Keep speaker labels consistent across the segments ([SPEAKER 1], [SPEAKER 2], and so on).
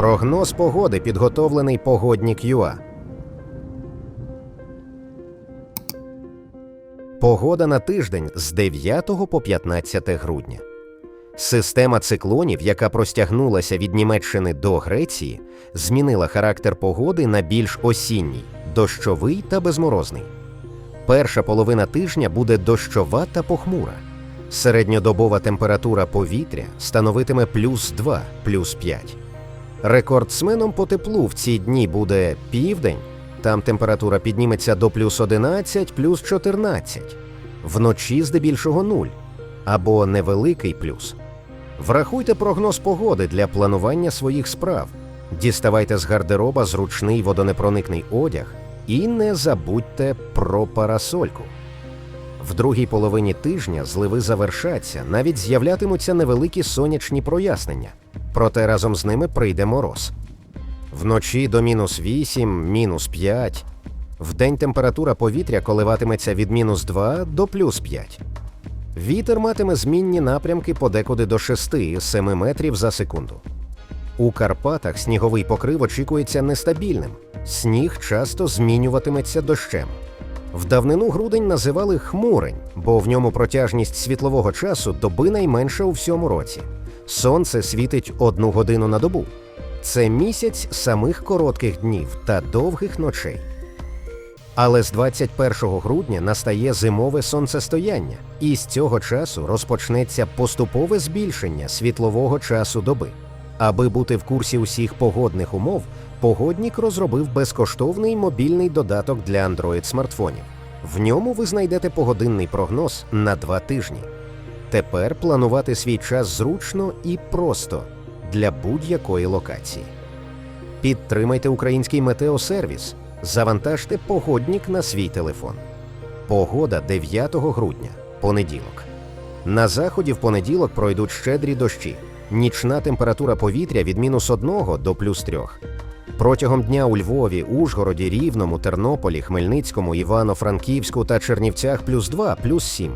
[SPEAKER 1] Прогноз погоди підготовлений погоднік ЮА. Погода на тиждень з 9 по 15 грудня. Система циклонів, яка простягнулася від Німеччини до Греції, змінила характер погоди на більш осінній, дощовий та безморозний. Перша половина тижня буде дощова та похмура. Середньодобова температура повітря становитиме плюс 2, плюс 5. Рекордсменом по теплу в ці дні буде південь. Там температура підніметься до плюс 11, плюс 14. Вночі здебільшого нуль або невеликий плюс. Врахуйте прогноз погоди для планування своїх справ. Діставайте з гардероба зручний водонепроникний одяг і не забудьте про парасольку. В другій половині тижня зливи завершаться, навіть з'являтимуться невеликі сонячні прояснення, проте разом з ними прийде мороз. Вночі до мінус 8, мінус 5. Вдень температура повітря коливатиметься від мінус 2 до плюс 5. Вітер матиме змінні напрямки подекуди до 6-7 метрів за секунду. У Карпатах сніговий покрив очікується нестабільним. Сніг часто змінюватиметься дощем. В давнину грудень називали хмурень, бо в ньому протяжність світлового часу доби найменша у всьому році. Сонце світить одну годину на добу. Це місяць самих коротких днів та довгих ночей. Але з 21 грудня настає зимове сонцестояння, і з цього часу розпочнеться поступове збільшення світлового часу доби. Аби бути в курсі усіх погодних умов, погоднік розробив безкоштовний мобільний додаток для Android смартфонів. В ньому ви знайдете погодинний прогноз на два тижні. Тепер планувати свій час зручно і просто для будь-якої локації. Підтримайте український метеосервіс. Завантажте погоднік на свій телефон. Погода 9 грудня, понеділок. На заході в понеділок пройдуть щедрі дощі. Нічна температура повітря від мінус 1 до плюс 3. Протягом дня у Львові, Ужгороді, Рівному, Тернополі, Хмельницькому, Івано-Франківську та Чернівцях плюс 2, плюс 7.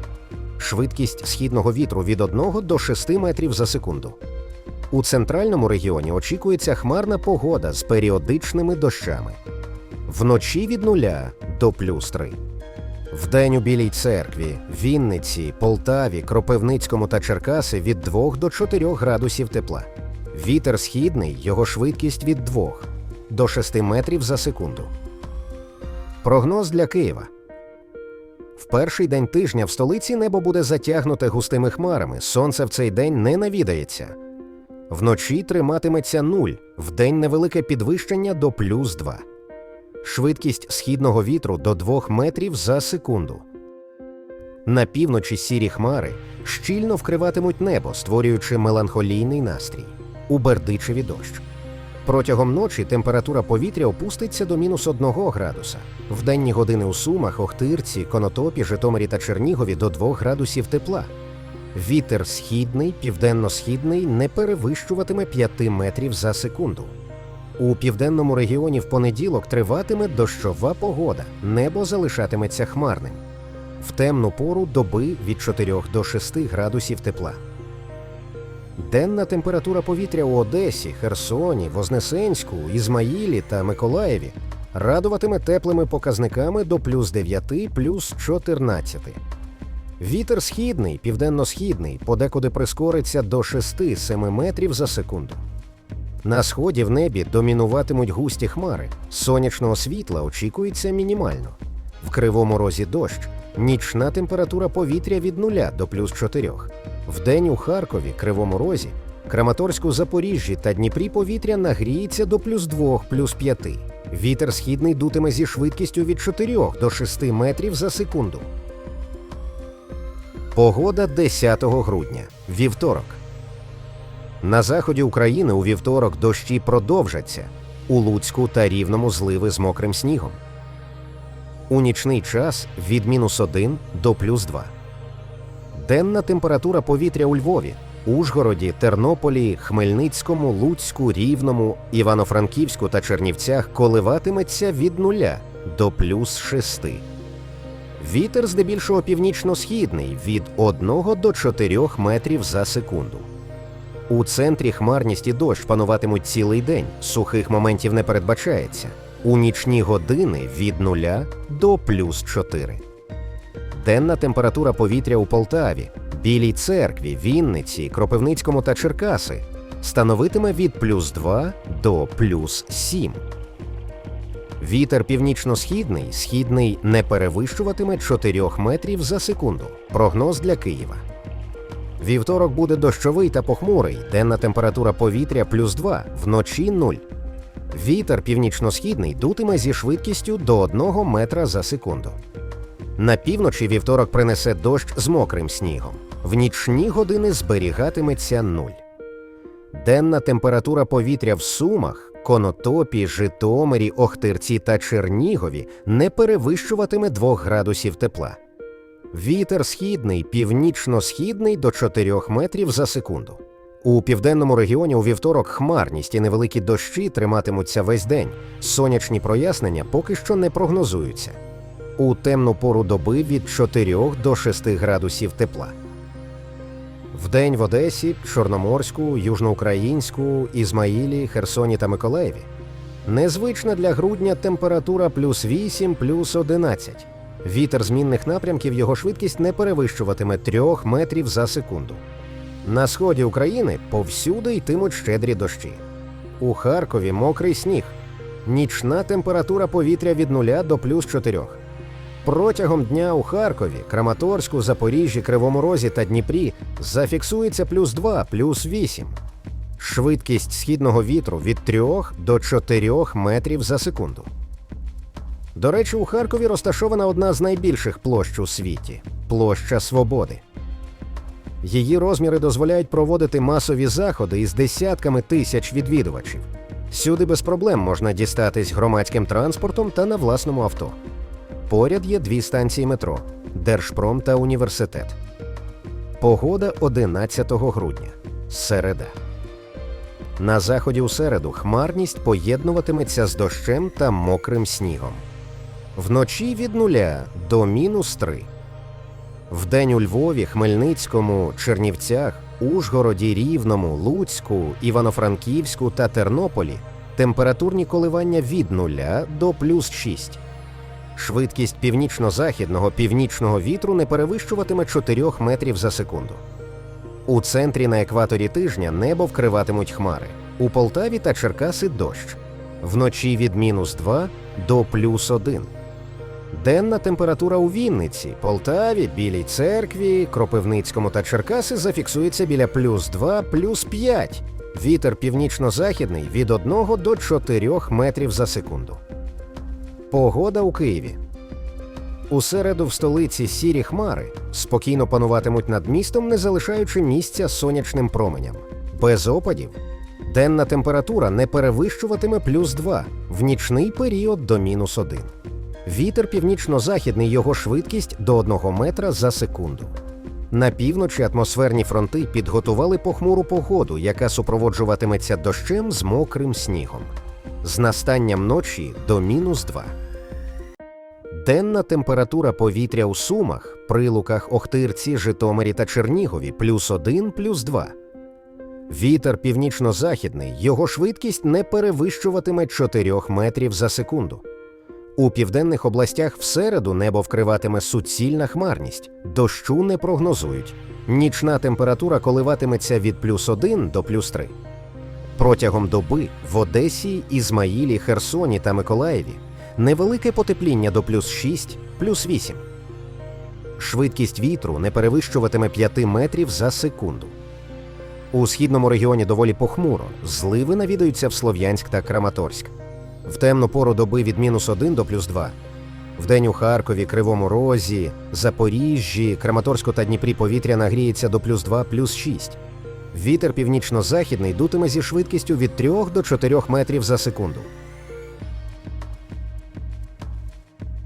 [SPEAKER 1] Швидкість східного вітру від 1 до 6 метрів за секунду. У центральному регіоні очікується хмарна погода з періодичними дощами. Вночі від нуля до плюс 3. Вдень у Білій церкві, Вінниці, Полтаві, Кропивницькому та Черкаси від 2 до 4 градусів тепла. Вітер східний, його швидкість від 2 до 6 метрів за секунду. Прогноз для Києва. В перший день тижня в столиці небо буде затягнуте густими хмарами. Сонце в цей день не навідається. Вночі триматиметься нуль, вдень невелике підвищення до плюс 2. Швидкість східного вітру до 2 метрів за секунду. На півночі сірі хмари щільно вкриватимуть небо, створюючи меланхолійний настрій. У Бердичеві дощ. Протягом ночі температура повітря опуститься до мінус 1 градуса. В денні години у Сумах, Охтирці, Конотопі, Житомирі та Чернігові до 2 градусів тепла. Вітер східний, південно-східний не перевищуватиме 5 метрів за секунду. У південному регіоні в понеділок триватиме дощова погода, небо залишатиметься хмарним. В темну пору доби від 4 до 6 градусів тепла. Денна температура повітря у Одесі, Херсоні, Вознесенську, Ізмаїлі та Миколаєві радуватиме теплими показниками до плюс 9, плюс 14. Вітер східний, південно-східний, подекуди прискориться до 6-7 метрів за секунду. На сході в небі домінуватимуть густі хмари. Сонячного світла очікується мінімально. В кривому розі дощ. Нічна температура повітря від 0 до плюс 4. Вдень у Харкові, Кривому Розі, Краматорську Запоріжжі та Дніпрі повітря нагріється до плюс 2, плюс 5. Вітер східний дутиме зі швидкістю від 4 до 6 метрів за секунду. Погода 10 грудня. Вівторок. На заході України у вівторок дощі продовжаться. У Луцьку та Рівному зливи з мокрим снігом. У нічний час від мінус 1 до плюс 2. Денна температура повітря у Львові, Ужгороді, Тернополі, Хмельницькому, Луцьку, Рівному, Івано-Франківську та Чернівцях коливатиметься від 0 до плюс 6. Вітер здебільшого північно-східний від 1 до 4 метрів за секунду. У центрі хмарність і дощ пануватимуть цілий день, сухих моментів не передбачається. У нічні години від 0 до плюс 4. Денна температура повітря у Полтаві, Білій церкві, Вінниці, Кропивницькому та Черкаси становитиме від плюс 2 до плюс 7. Вітер північно-східний, східний не перевищуватиме 4 метрів за секунду. Прогноз для Києва. Вівторок буде дощовий та похмурий, денна температура повітря плюс 2, вночі 0. Вітер північно-східний дутиме зі швидкістю до 1 метра за секунду. На півночі вівторок принесе дощ з мокрим снігом. В нічні години зберігатиметься 0. Денна температура повітря в Сумах, Конотопі, Житомирі, Охтирці та Чернігові не перевищуватиме 2 градусів тепла. Вітер східний, північно-східний до 4 метрів за секунду. У південному регіоні у вівторок хмарність і невеликі дощі триматимуться весь день. Сонячні прояснення поки що не прогнозуються. У темну пору доби від 4 до 6 градусів тепла. Вдень в Одесі, Чорноморську, Южноукраїнську, Ізмаїлі, Херсоні та Миколаєві. Незвична для грудня температура плюс 8, плюс 11. Вітер змінних напрямків його швидкість не перевищуватиме 3 метрів за секунду. На сході України повсюди йтимуть щедрі дощі. У Харкові мокрий сніг. Нічна температура повітря від 0 до плюс 4. Протягом дня у Харкові, Краматорську, Запоріжжі, Кривому Розі та Дніпрі зафіксується плюс 2, плюс 8. Швидкість східного вітру від 3 до 4 метрів за секунду. До речі, у Харкові розташована одна з найбільших площ у світі площа Свободи. Її розміри дозволяють проводити масові заходи із десятками тисяч відвідувачів. Сюди без проблем можна дістатись громадським транспортом та на власному авто. Поряд є дві станції метро Держпром та університет. Погода 11 грудня. Середа. На заході у середу хмарність поєднуватиметься з дощем та мокрим снігом. Вночі від нуля до мінус 3. Вдень у Львові, Хмельницькому, Чернівцях, Ужгороді, Рівному, Луцьку, Івано-Франківську та Тернополі температурні коливання від 0 до плюс 6. Швидкість північно-західного північного вітру не перевищуватиме 4 метрів за секунду. У центрі на екваторі тижня небо вкриватимуть хмари. У Полтаві та Черкаси дощ. Вночі від мінус 2 до плюс 1. Денна температура у Вінниці, Полтаві, Білій церкві, Кропивницькому та Черкаси зафіксується біля плюс 2, плюс 5. Вітер північно-західний від 1 до 4 метрів за секунду. Погода у Києві. У середу в столиці сірі хмари спокійно пануватимуть над містом, не залишаючи місця сонячним променям. Без опадів. Денна температура не перевищуватиме плюс 2, в нічний період до мінус 1. Вітер північно-західний його швидкість до 1 метра за секунду. На півночі атмосферні фронти підготували похмуру погоду, яка супроводжуватиметься дощем з мокрим снігом. З настанням ночі до мінус 2. Денна температура повітря у Сумах, Прилуках, Охтирці, Житомирі та Чернігові плюс 1, плюс 2. Вітер північно-західний, його швидкість не перевищуватиме 4 метрів за секунду. У південних областях в середу небо вкриватиме суцільна хмарність, дощу не прогнозують. Нічна температура коливатиметься від плюс 1 до плюс 3. Протягом доби в Одесі, Ізмаїлі, Херсоні та Миколаєві невелике потепління до плюс 6, плюс 8. Швидкість вітру не перевищуватиме 5 метрів за секунду. У східному регіоні доволі похмуро, зливи навідаються в Слов'янськ та Краматорськ. В темну пору доби від мінус 1 до плюс 2. Вдень у Харкові, Кривому Розі, Запоріжжі, Краматорську та Дніпрі повітря нагріється до плюс 2, плюс 6. Вітер північно-західний дутиме зі швидкістю від 3 до 4 метрів за секунду.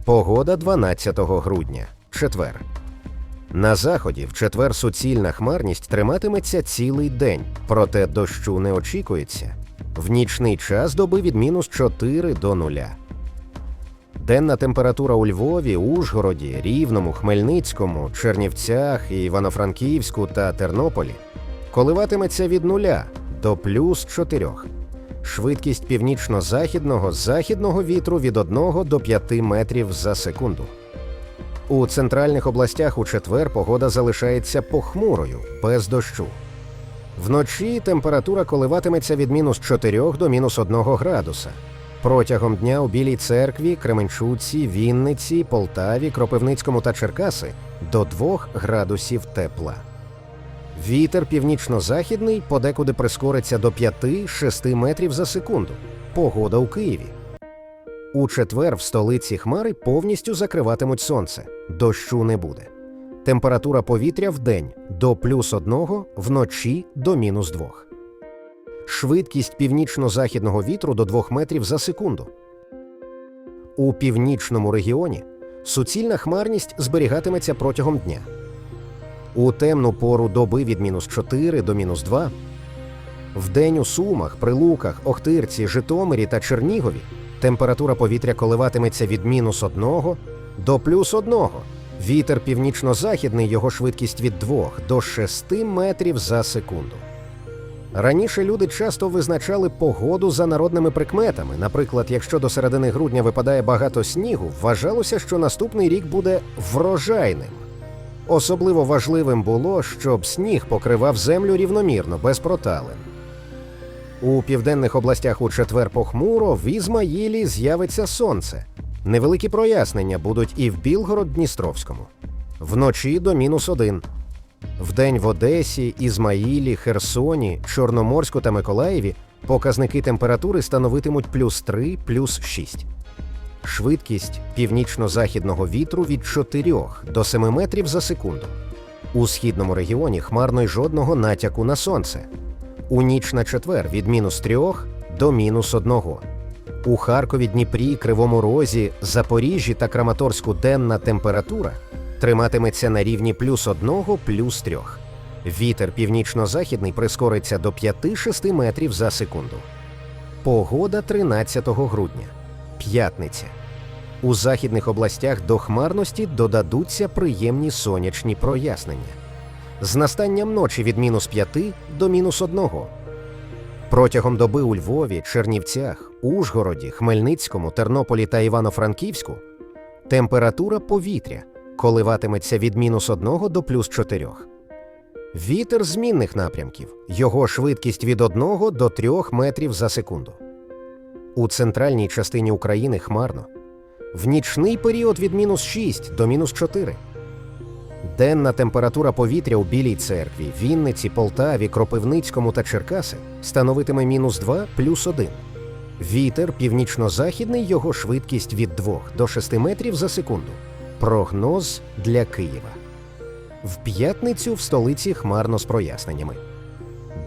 [SPEAKER 1] Погода 12 грудня. Четвер. На заході в четвер суцільна хмарність триматиметься цілий день, проте дощу не очікується. В нічний час доби від мінус 4 до 0. Денна температура у Львові, Ужгороді, Рівному, Хмельницькому, Чернівцях, Івано-Франківську та Тернополі коливатиметься від 0 до плюс 4. Швидкість північно-західного західного вітру від 1 до 5 метрів за секунду. У центральних областях у четвер погода залишається похмурою, без дощу. Вночі температура коливатиметься від мінус 4 до мінус 1 градуса. Протягом дня у Білій церкві, Кременчуці, Вінниці, Полтаві, Кропивницькому та Черкаси до 2 градусів тепла. Вітер північно-західний подекуди прискориться до 5-6 метрів за секунду. Погода у Києві. У четвер в столиці хмари повністю закриватимуть сонце. Дощу не буде. Температура повітря в день до плюс 1, вночі до мінус 2. Швидкість північно-західного вітру до 2 метрів за секунду. У північному регіоні суцільна хмарність зберігатиметься протягом дня. У темну пору доби від мінус 4 до мінус 2. Вдень у Сумах, Прилуках, Охтирці, Житомирі та Чернігові температура повітря коливатиметься від мінус 1 до плюс 1. Вітер північно-західний, його швидкість від 2 до 6 метрів за секунду. Раніше люди часто визначали погоду за народними прикметами. Наприклад, якщо до середини грудня випадає багато снігу, вважалося, що наступний рік буде врожайним. Особливо важливим було, щоб сніг покривав землю рівномірно, без проталин. У південних областях у четвер похмуро в Ізмаїлі з'явиться сонце. Невеликі прояснення будуть і в Білгород-Дністровському. Вночі до мінус один. Вдень в Одесі, Ізмаїлі, Херсоні, Чорноморську та Миколаєві показники температури становитимуть плюс 3, плюс 6. Швидкість північно-західного вітру від 4 до 7 метрів за секунду. У східному регіоні хмарно й жодного натяку на сонце. У ніч на четвер від мінус 3 до мінус 1. У Харкові, Дніпрі, Кривому Розі, Запоріжжі та Краматорську денна температура триматиметься на рівні плюс 1, плюс 3. Вітер північно-західний прискориться до 5-6 метрів за секунду. Погода 13 грудня. П'ятниця. У західних областях до хмарності додадуться приємні сонячні прояснення. З настанням ночі від мінус 5 до мінус 1. Протягом доби у Львові, Чернівцях, Ужгороді, Хмельницькому, Тернополі та Івано-Франківську температура повітря коливатиметься від мінус 1 до плюс 4. Вітер змінних напрямків. Його швидкість від 1 до 3 метрів за секунду. У центральній частині України хмарно. В нічний період від мінус 6 до мінус 4. Денна температура повітря у Білій церкві, Вінниці, Полтаві, Кропивницькому та Черкаси становитиме мінус 2 плюс 1. Вітер північно-західний, його швидкість від 2 до 6 метрів за секунду. Прогноз для Києва. В п'ятницю в столиці хмарно з проясненнями.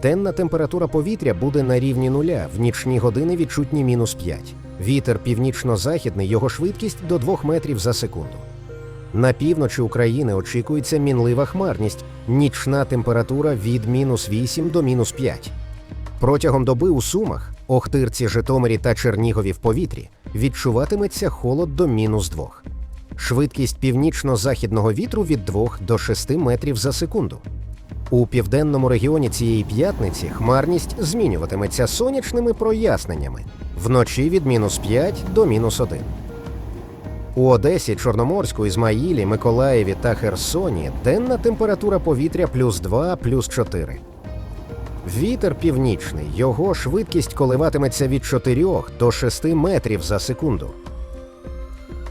[SPEAKER 1] Денна температура повітря буде на рівні нуля, в нічні години відчутні мінус 5. Вітер північно-західний, його швидкість до 2 метрів за секунду. На півночі України очікується мінлива хмарність, нічна температура від мінус 8 до мінус 5. Протягом доби у Сумах, Охтирці, Житомирі та Чернігові в повітрі відчуватиметься холод до мінус 2. Швидкість північно-західного вітру від 2 до 6 метрів за секунду. У південному регіоні цієї п'ятниці хмарність змінюватиметься сонячними проясненнями вночі від мінус 5 до мінус 1. У Одесі, Чорноморську, Ізмаїлі, Миколаєві та Херсоні денна температура повітря плюс 2, плюс 4. Вітер північний, його швидкість коливатиметься від 4 до 6 метрів за секунду.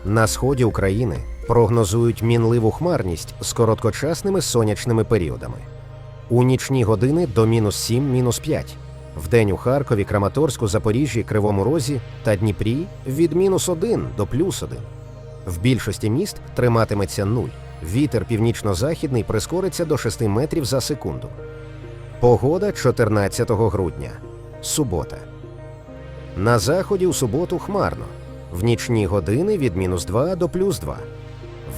[SPEAKER 1] На сході України прогнозують мінливу хмарність з короткочасними сонячними періодами. У нічні години до мінус 7, мінус 5. Вдень у Харкові, Краматорську, Запоріжжі, Кривому Розі та Дніпрі від мінус 1 до плюс 1. В більшості міст триматиметься нуль. Вітер північно-західний прискориться до 6 метрів за секунду. Погода 14 грудня. Субота. На заході у суботу хмарно. В нічні години від мінус 2 до плюс 2.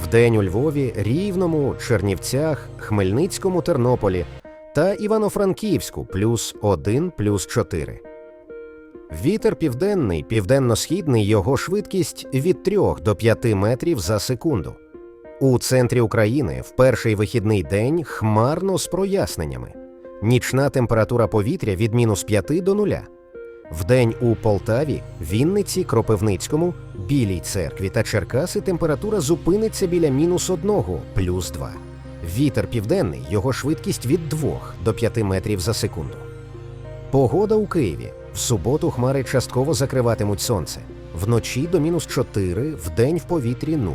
[SPEAKER 1] Вдень у Львові, Рівному, Чернівцях, Хмельницькому, Тернополі та Івано-Франківську плюс 1 плюс 4. Вітер південний, південно-східний його швидкість від 3 до 5 метрів за секунду. У центрі України в перший вихідний день хмарно з проясненнями. Нічна температура повітря від мінус 5 до 0. Вдень у Полтаві, Вінниці, Кропивницькому, Білій церкві та Черкаси температура зупиниться біля мінус 1, плюс 2. Вітер південний, його швидкість від 2 до 5 метрів за секунду. Погода у Києві. В суботу хмари частково закриватимуть сонце. Вночі до мінус 4, вдень в повітрі 0.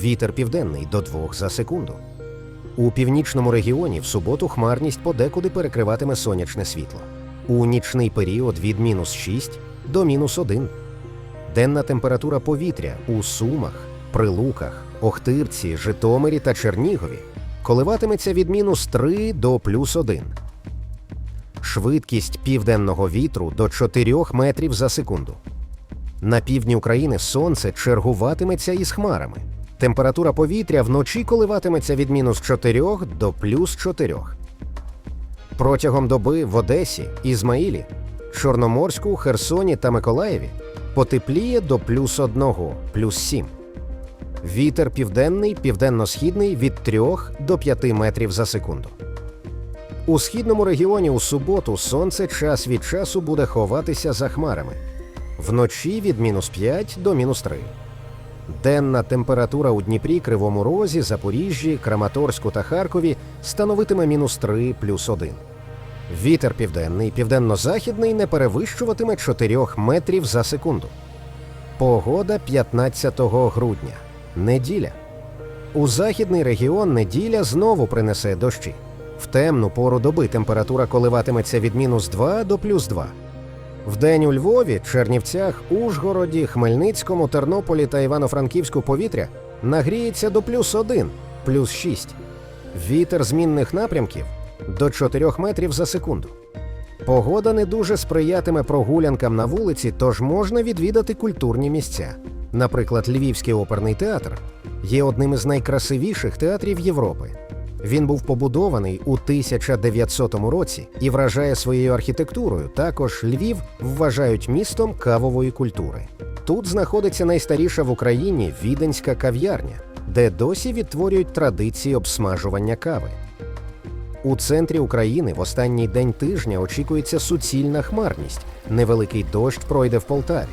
[SPEAKER 1] Вітер південний до 2 за секунду. У північному регіоні в суботу хмарність подекуди перекриватиме сонячне світло. У нічний період від мінус 6 до мінус 1. Денна температура повітря у Сумах, Прилуках, Охтирці, Житомирі та Чернігові коливатиметься від мінус 3 до плюс 1. Швидкість південного вітру до 4 метрів за секунду. На півдні України сонце чергуватиметься із хмарами. Температура повітря вночі коливатиметься від мінус 4 до плюс 4. Протягом доби в Одесі, Ізмаїлі, Чорноморську, Херсоні та Миколаєві потепліє до плюс 1, плюс 7. Вітер південний, південно-східний від 3 до 5 метрів за секунду. У східному регіоні у суботу сонце час від часу буде ховатися за хмарами. Вночі від мінус 5 до мінус 3. Денна температура у Дніпрі, Кривому Розі, Запоріжжі, Краматорську та Харкові становитиме мінус 3 плюс 1. Вітер південний, південно-західний не перевищуватиме 4 метрів за секунду. Погода 15 грудня. Неділя. У західний регіон неділя знову принесе дощі. В темну пору доби температура коливатиметься від мінус 2 до плюс 2. Вдень у Львові, Чернівцях, Ужгороді, Хмельницькому, Тернополі та Івано-Франківську повітря нагріється до плюс 1, плюс 6. Вітер змінних напрямків до 4 метрів за секунду. Погода не дуже сприятиме прогулянкам на вулиці, тож можна відвідати культурні місця. Наприклад, Львівський оперний театр є одним із найкрасивіших театрів Європи. Він був побудований у 1900 році і вражає своєю архітектурою. Також Львів вважають містом кавової культури. Тут знаходиться найстаріша в Україні віденська кав'ярня, де досі відтворюють традиції обсмажування кави. У центрі України в останній день тижня очікується суцільна хмарність. Невеликий дощ пройде в Полтаві.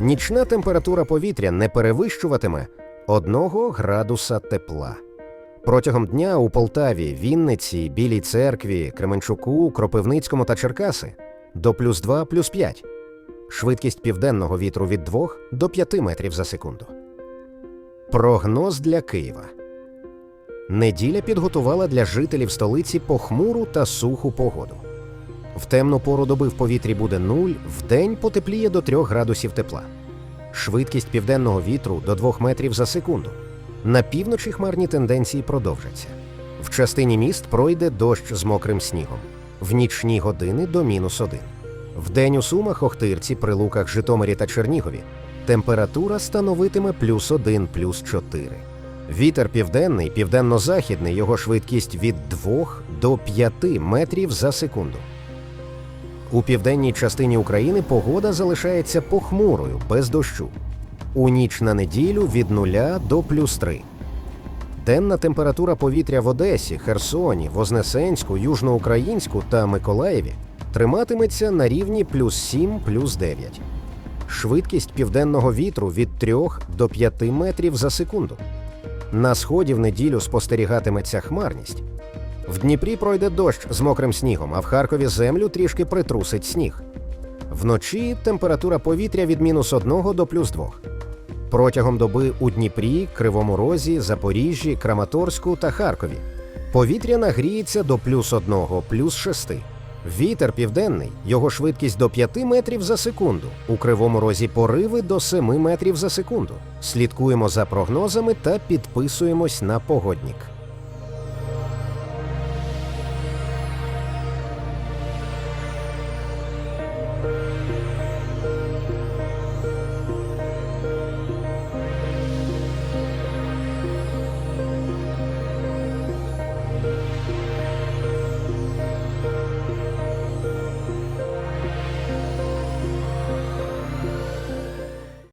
[SPEAKER 1] Нічна температура повітря не перевищуватиме 1 градуса тепла. Протягом дня у Полтаві, Вінниці, Білій церкві, Кременчуку, Кропивницькому та Черкаси до плюс 2 плюс 5. Швидкість південного вітру від 2 до 5 метрів за секунду. Прогноз для Києва. Неділя підготувала для жителів столиці похмуру та суху погоду. В темну пору доби в повітрі буде 0, вдень потепліє до 3 градусів тепла. Швидкість південного вітру до 2 метрів за секунду. На півночі хмарні тенденції продовжаться. В частині міст пройде дощ з мокрим снігом. В нічні години до мінус 1. Вдень у Сумах, Охтирці, Прилуках, Житомирі та Чернігові температура становитиме плюс 1, плюс 4. Вітер південний, південно-західний, його швидкість від 2 до 5 метрів за секунду. У південній частині України погода залишається похмурою, без дощу. У ніч на неділю від 0 до плюс 3. Денна температура повітря в Одесі, Херсоні, Вознесенську, Южноукраїнську та Миколаєві триматиметься на рівні плюс 7, плюс 9. Швидкість південного вітру від 3 до 5 метрів за секунду. На сході в неділю спостерігатиметься хмарність. В Дніпрі пройде дощ з мокрим снігом, а в Харкові землю трішки притрусить сніг. Вночі температура повітря від мінус 1 до плюс 2. Протягом доби у Дніпрі, Кривому Розі, Запоріжжі, Краматорську та Харкові. Повітря нагріється до плюс 1, плюс 6. Вітер південний, його швидкість до 5 метрів за секунду. У Кривому Розі пориви до 7 метрів за секунду. Слідкуємо за прогнозами та підписуємось на погоднік.